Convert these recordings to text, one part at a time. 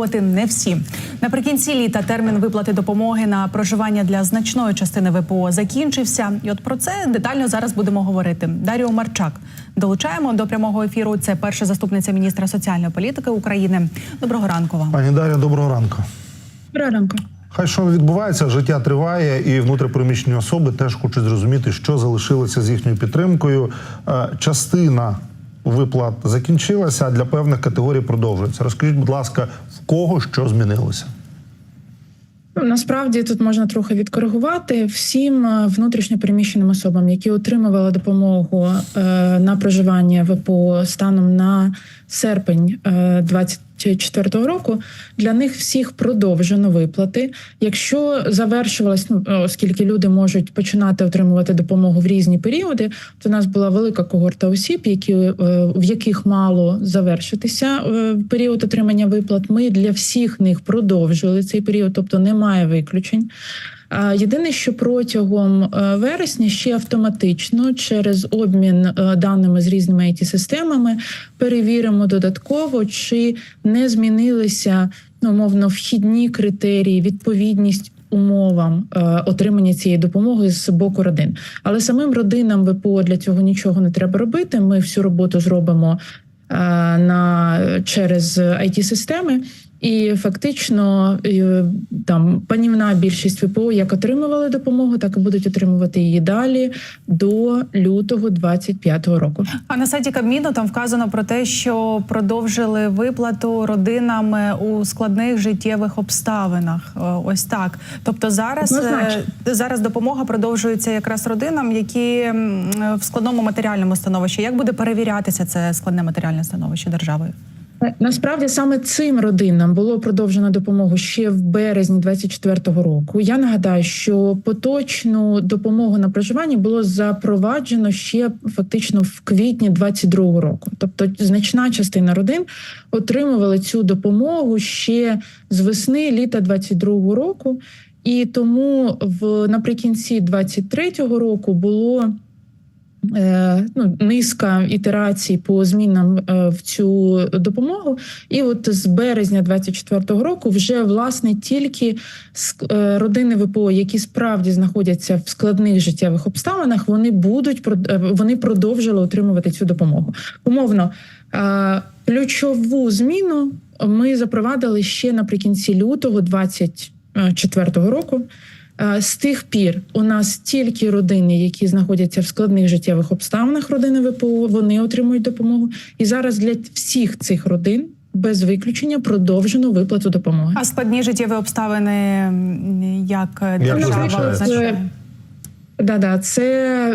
От не всі наприкінці літа термін виплати допомоги на проживання для значної частини ВПО закінчився. І от про це детально зараз будемо говорити. Дар'ю Марчак долучаємо до прямого ефіру. Це перша заступниця міністра соціальної політики України. Доброго ранку вам. Пані Дар'я, доброго ранку. Доброго ранку. Хай що відбувається, життя триває, і внутрішньопереміщені особи теж хочуть зрозуміти, що залишилося з їхньою підтримкою. Е, Частина виплат закінчилася, а для певних категорій продовжується. Розкажіть, будь ласка, в кого що змінилося? Ну, насправді тут можна трохи відкоригувати всім е, внутрішньо переміщеним особам, які отримували допомогу е, на проживання ВПО станом на серпень е, 2020 2024 року для них всіх продовжено виплати. Якщо завершувалось, ну е, оскільки люди можуть починати отримувати допомогу в різні періоди, то в нас була велика когорта осіб, які е, в яких мало завершитися е, період отримання виплат. Ми для всіх них продовжили цей період, тобто немає виключень. Єдине, що протягом е, вересня ще автоматично через обмін е, даними з різними it системами перевіримо додатково, чи не змінилися ну, мовно вхідні критерії, відповідність. Умовам е, отримання цієї допомоги з боку родин, але самим родинам ВПО для цього нічого не треба робити. Ми всю роботу зробимо на через it системи і фактично там панівна більшість ВПО як отримували допомогу, так і будуть отримувати її далі до лютого 25-го року. А на сайті Кабміну там вказано про те, що продовжили виплату родинам у складних життєвих обставинах. Е, Ось так. Тобто зараз, е, Однозначно. зараз допомога продовжується якраз родинам, які е, в складному матеріальному становищі. Як буде перевірятися це складне матеріальне становище державою? Насправді саме цим родинам було продовжено допомогу ще в березні 24-го року. Я нагадаю, що поточну допомогу на проживання було запроваджено ще фактично в квітні 22-го року. Тобто, значна частина родин отримували цю допомогу ще з весни літа 22-го року. І тому в наприкінці 23-го року було ну, низка ітерацій по змінам е, в цю допомогу. І от з березня 24-го року вже власне тільки е, родини ВПО, які справді знаходяться в складних життєвих обставинах, вони будуть е, вони продовжили отримувати цю допомогу. Умовно, е, ключову зміну ми запровадили ще наприкінці лютого 24-го року. Е, З тих пір у нас тільки родини, які знаходяться в складних життєвих обставинах родини ВПО, вони отримують допомогу. І зараз для всіх цих родин без виключення продовжено виплату допомоги. А складні життєві обставини як держава? Да, да, це,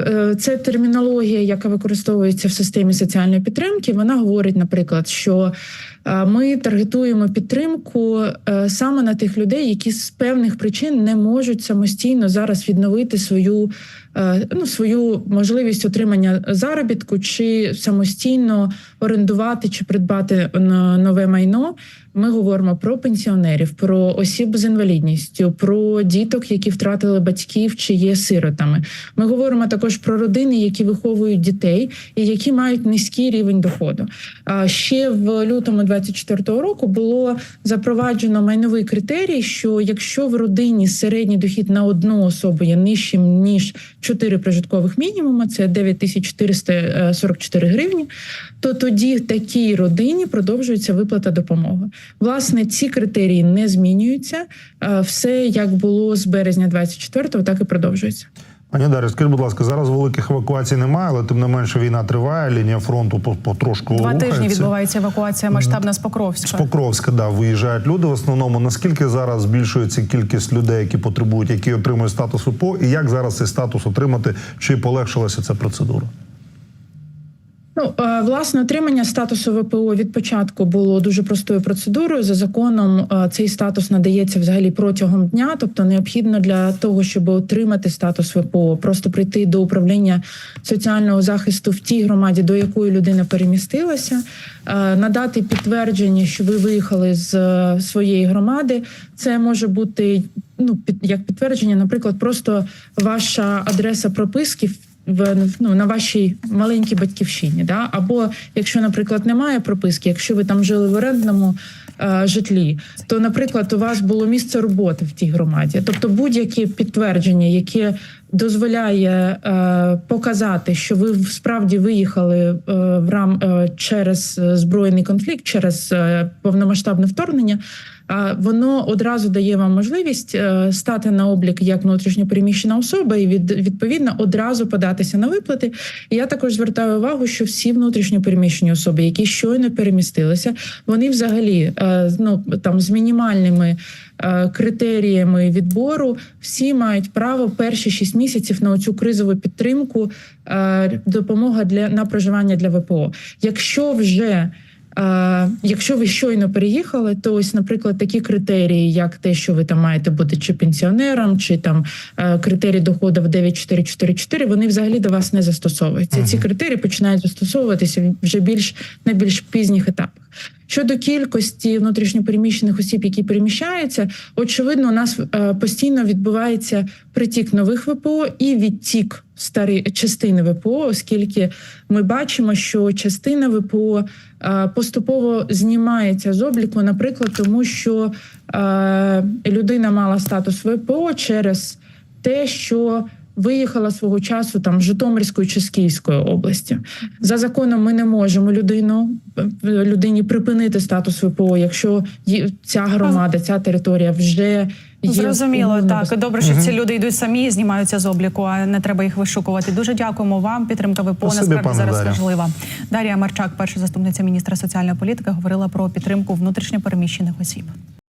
е, це термінологія, яка використовується в системі соціальної підтримки. Вона говорить, наприклад, що ми таргетуємо підтримку е, саме на тих людей, які з певних причин не можуть самостійно зараз відновити свою, е, ну, свою можливість отримання заробітку чи самостійно орендувати чи придбати нове майно. Ми говоримо про пенсіонерів, про осіб з інвалідністю, про діток, які втратили батьків чи є сиротами. Ми говоримо також про родини, які виховують дітей і які мають низький рівень доходу. А ще в лютому 24-го року було запроваджено майновий критерій, що якщо в родині середній дохід на одну особу є нижчим ніж 4 прожиткових мінімуми, це 9444 гривні, то тоді такій родині продовжується виплата допомоги. Власне, ці критерії не змінюються. Е, Все як було з березня 24-го, так і продовжується. Пані Дар'я, скажіть, будь ласка, зараз великих евакуацій немає, але тим не менше війна триває, лінія фронту по- потрошку Два рухається. тижні відбувається евакуація масштабна з Покровська. З Покровська, да, виїжджають люди в основному. Наскільки зараз збільшується кількість людей, які потребують, які отримують статус УПО, і як зараз цей статус отримати? Чи полегшилася ця процедура? Ну, е, власне, отримання статусу ВПО від початку було дуже простою процедурою. За законом е, цей статус надається взагалі протягом дня, тобто необхідно для того, щоб отримати статус ВПО, просто прийти до управління соціального захисту в тій громаді, до якої людина перемістилася, е, надати підтвердження, що ви виїхали з своєї громади. Це може бути ну під як підтвердження, наприклад, просто ваша адреса прописки в ну, на вашій маленькій батьківщині, да або якщо, наприклад, немає прописки, якщо ви там жили в орендному е, житлі, то, наприклад, у вас було місце роботи в тій громаді, тобто будь-яке підтвердження, яке дозволяє е, показати, що ви справді виїхали е, в рам е, через е, збройний конфлікт, через е, повномасштабне вторгнення. Воно одразу дає вам можливість е, стати на облік як внутрішньопереміщена особа і від, відповідно одразу податися на виплати. Я також звертаю увагу, що всі внутрішньопереміщені особи, які щойно перемістилися, вони взагалі е, ну там з мінімальними е, критеріями відбору всі мають право перші 6 місяців на цю кризову підтримку, допомога для на проживання для ВПО. Якщо вже якщо ви щойно переїхали, то ось, наприклад, такі критерії, як те, що ви там маєте бути чи пенсіонером, чи там е, критерії доходу в 9444, вони взагалі до вас не застосовуються. Ці критерії починають застосовуватися вже більш на більш пізніх етапах. Щодо кількості внутрішньопереміщених осіб, які переміщаються, очевидно, у нас е, постійно відбувається притік нових ВПО і відтік старі частини ВПО, оскільки ми бачимо, що частина ВПО е, поступово знімається з обліку, наприклад, тому що е, людина мала статус ВПО через те, що виїхала свого часу там з Житомирської чи з Київської області. За законом ми не можемо людину людині припинити статус ВПО, якщо ця громада, ця територія вже Зрозуміло, так добре, що ці люди йдуть самі, знімаються з обліку, а не треба їх вишукувати. Дуже дякуємо вам. Підтримка ВПО насправді зараз Дар'я. важлива. Дар'я Марчак, перша заступниця міністра соціальної політики, говорила про підтримку внутрішньопереміщених осіб.